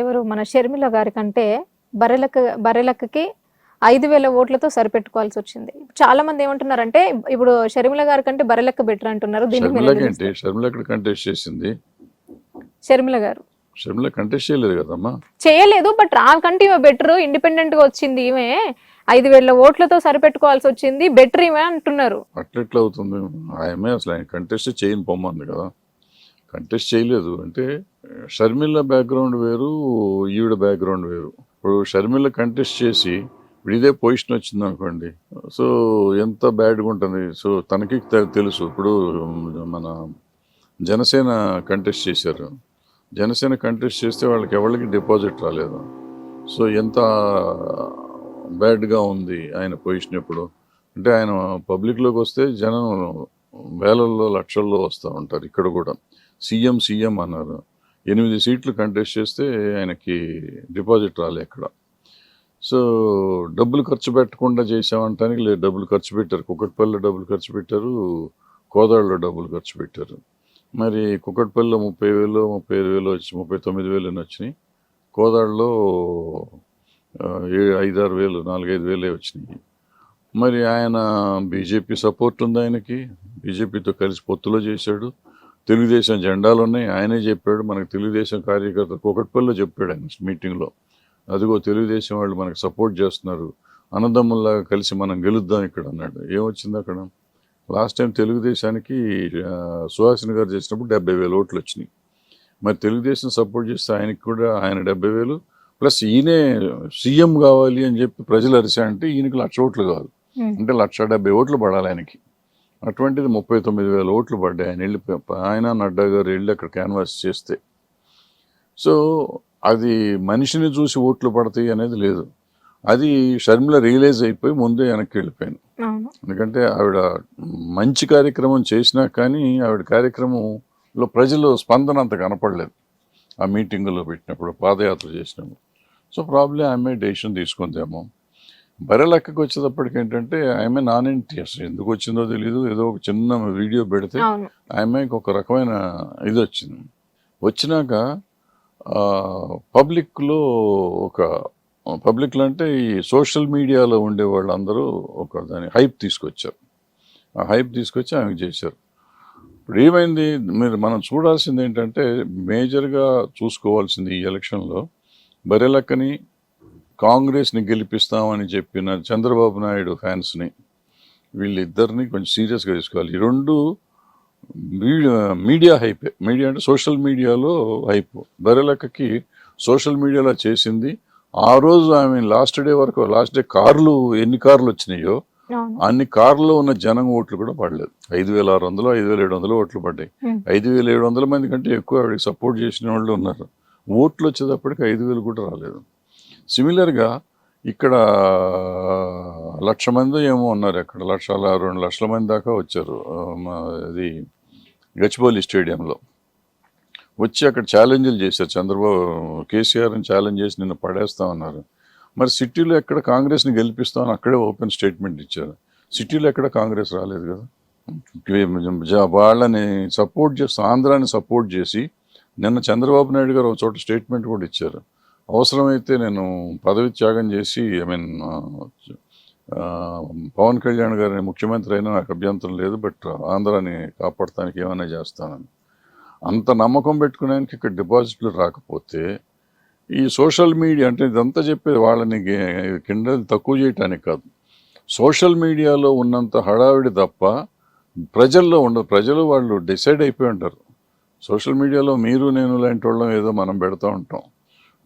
ఎవరు మన షర్మిల గారి కంటే బర్రెలక్క బర్రెలక్కకి ఐదు వేల ఓట్లతో సరిపెట్టుకోవాల్సి వచ్చింది. చాలా మంది ఏమంటున్నారంటే ఇప్పుడు షర్మిల గారి కంటే బర్రెలక్క బెటర్ అంటున్నారు షర్మిల కంటెస్ట్ చేసింది? షర్మిల గారు. షర్మిల కంటెస్ట్ చేయలేదు కదమ్మా? చేయలేదు బట్ రాకంటే ఈమె బెటర్ ఇండిపెండెంట్గా వచ్చింది ఈమె. ఐదు వేల ఓట్లతో సరిపెట్టుకోవాల్సి వచ్చింది బెటర్ ఈమె అంటున్నారు. అట్లెట్లా అవుతుంది? ఆమె అసలు కంటెస్ట్ చేయని పొమ్మంది కదా. కంటెస్ట్ చేయలేదు. అంటే షర్మిల బ్యాక్గ్రౌండ్ వేరు ఈవిడ బ్యాక్గ్రౌండ్ వేరు. ఇప్పుడు షర్మిల కంటెస్ట్ చేసి ఇప్పుడు ఇదే పొజిషన్ వచ్చింది అనుకోండి. సో ఎంత బ్యాడ్గా ఉంటుంది. సో తనకి తెలుసు. ఇప్పుడు మన జనసేన కంటెస్ట్ చేశారు. జనసేన కంటెస్ట్ చేస్తే వాళ్ళకి ఎవరికి డిపాజిట్ రాలేదు. సో ఎంత బ్యాడ్గా ఉంది ఆయన పొజిషన్ ఇప్పుడు. అంటే ఆయన పబ్లిక్లోకి వస్తే జనం వేలల్లో లక్షల్లో వస్తూ ఉంటారు. ఇక్కడ కూడా. సీఎం సీఎం అన్నారు. ఎనిమిది సీట్లు కంటెస్ట్ చేస్తే ఆయనకి డిపాజిట్ రాలే అక్కడ సో డబ్బులు ఖర్చు పెట్టకుండా చేసామంటానికి లేదు. డబ్బులు ఖర్చు పెట్టారు. కుక్కటిపల్లిలో డబ్బులు ఖర్చు పెట్టారు. కోదాడలో డబ్బులు ఖర్చు పెట్టారు. మరి కుక్కటిపల్లిలో ముప్పై వేలు ముప్పై ఐదు వేలు వచ్చి ముప్పై తొమ్మిది వేలు అని వచ్చినాయి. కోదాడలో ఆ, ఏ ఐదారు వేలు నాలుగైదు వేలే వచ్చినాయి. మరి ఆయన బీజేపీ సపోర్ట్ ఉంది ఆయనకి. బీజేపీతో కలిసి పొత్తులో చేశాడు. తెలుగుదేశం జెండాలు ఉన్నాయి ఆయనే చెప్పాడు మనకు తెలుగుదేశం కార్యకర్త కుకట్పల్లిలో చెప్పాడు ఆయన మీటింగ్లో. అదిగో తెలుగుదేశం వాళ్ళు మనకు సపోర్ట్ చేస్తున్నారు. అన్నదమ్ముల్లాగా కలిసి మనం గెలుద్దాం ఇక్కడ అన్నాడు. ఏమొచ్చింది అక్కడ? లాస్ట్ టైం తెలుగుదేశానికి సుహాసిని గారు చేసినప్పుడు డెబ్బై వేలు ఓట్లు వచ్చినాయి. మరి తెలుగుదేశం సపోర్ట్ చేస్తే ఆయనకి కూడా ఆయన డెబ్బై వేలు ప్లస్ ఈయనే సీఎం కావాలి అని చెప్పి ప్రజలు అరిచారంటే ఈయనకి లక్ష ఓట్లు కావాలి. అంటే లక్ష డెబ్బై ఓట్లు పడాలి ఆయనకి. అటువంటిది ముప్పై తొమ్మిది వేల ఓట్లు పడ్డాయి. ఆయన వెళ్ళి ఆయన నడ్డా గారు వెళ్ళి అక్కడ క్యాన్వాస్ చేస్తే. సో అది మనిషిని చూసి ఓట్లు పడతాయి అనేది లేదు. అది షర్మిల రియలైజ్ అయిపోయి ముందే వెనక్కి వెళ్ళిపోయాను ఎందుకంటే ఆవిడ మంచి కార్యక్రమం చేసినా కానీ ఆవిడ కార్యక్రమంలో ప్రజలు స్పందన అంత కనపడలేదు. ఆ మీటింగులో పెట్టినప్పుడు పాదయాత్ర చేసినప్పుడు. సో ప్రాబ్లమ్ ఆమె డెసిషన్ తీసుకుందేమో. బరెలెక్కకి వచ్చేటప్పటికి ఏంటంటే ఆమె నాన్ ఇంటి అసలు ఎందుకు వచ్చిందో తెలియదు ఏదో ఒక చిన్న వీడియో పెడితే ఆమెకి ఒక రకమైన ఇది వచ్చింది వచ్చినాక పబ్లిక్లో ఒక పబ్లిక్లో అంటే ఈ సోషల్ మీడియాలో ఉండే వాళ్ళందరూ ఒక దాని హైప్ తీసుకొచ్చారు. ఆ హైప్ తీసుకొచ్చి ఆమెకు చేశారు. ఇప్పుడు ఏమైంది? మీరు మనం చూడాల్సింది ఏంటంటే మేజర్గా చూసుకోవాల్సింది ఈ ఎలక్షన్లో బరెలక్కని కాంగ్రెస్ని గెలిపిస్తామని చెప్పిన చంద్రబాబు నాయుడు ఫ్యాన్స్ని వీళ్ళిద్దరిని కొంచెం సీరియస్గా తీసుకోవాలి. ఈ రెండు మీడియా హైప్ మీడియా అంటే సోషల్ మీడియాలో హైప్. బరెలక్కకి సోషల్ మీడియాలో చేసింది. ఆ రోజు ఆమె లాస్ట్ డే వరకు లాస్ట్ డే కార్లు ఎన్ని కార్లు వచ్చినాయో అన్ని కార్లో ఉన్న జనం ఓట్లు కూడా పడలేదు. ఐదు వేల ఆరు వందలు ఐదు వేల ఏడు వందలు ఓట్లు పడ్డాయి. ఐదు వేల ఏడు వందల మంది కంటే ఎక్కువ ఆవిడకి సపోర్ట్ చేసిన వాళ్ళు ఉన్నారు. ఓట్లు వచ్చేటప్పటికి ఐదు వేలు కూడా రాలేదు. సిమిలర్గా ఇక్కడ లక్ష మంది ఏమో ఉన్నారు అక్కడ లక్షల రెండు లక్షల మంది దాకా వచ్చారు. అది మా గచ్చిబౌలి స్టేడియంలో. వచ్చి అక్కడ ఛాలెంజ్లు చేశారు. చంద్రబాబు కేసీఆర్ని ఛాలెంజ్ చేసి నిన్ను పడేస్తా ఉన్నారు మరి సిటీలో ఎక్కడ కాంగ్రెస్ని గెలిపిస్తామని అక్కడే ఓపెన్ స్టేట్మెంట్ ఇచ్చారు. సిటీలో ఎక్కడ కాంగ్రెస్ రాలేదు కదా? వాళ్ళని సపోర్ట్ చేస్తూ ఆంధ్రాని సపోర్ట్ చేసి నిన్న చంద్రబాబు నాయుడు గారు ఒక చోట స్టేట్మెంట్ కూడా ఇచ్చారు. అవసరమైతే నేను పదవి త్యాగం చేసి ఐ మీన్ పవన్ కళ్యాణ్ గారిని ముఖ్యమంత్రి అయినా నాకు అభ్యంతరం లేదు బట్ ఆంధ్రాని కాపాడటానికి ఏమైనా చేస్తానని. అంత నమ్మకం పెట్టుకునేందుకు ఇక్కడ డిపాజిట్లు రాకపోతే ఈ సోషల్ మీడియా అంటే ఇదంతా చెప్పేది వాళ్ళని కింద తక్కువ చేయటానికి కాదు. సోషల్ మీడియాలో ఉన్నంత హడావిడి తప్ప ప్రజల్లో ఉండదు ప్రజలు వాళ్ళు డిసైడ్ అయిపోయి ఉంటారు. సోషల్ మీడియాలో మీరు నేను లాంటి వాళ్ళం ఏదో మనం పెడతా ఉంటాం.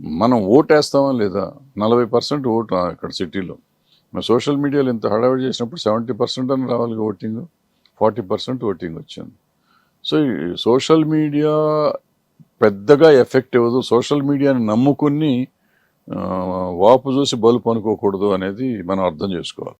మనం ఓటేస్తామా లేదా? నలభై పర్సెంట్ ఓటు అక్కడ సిటీలో. మరి సోషల్ మీడియాలో ఇంత హడావిడి చేసినప్పుడు సెవెంటీ పర్సెంట్ అని రావాలి ఓటింగ్? ఫార్టీ పర్సెంట్ ఓటింగ్ వచ్చింది. సో సోషల్ మీడియా పెద్దగా ఎఫెక్ట్ ఇవ్వదు. సోషల్ మీడియాని నమ్ముకుని వాపు చూసి బలుపు అనుకోకూడదు అనేది మనం అర్థం చేసుకోవాలి.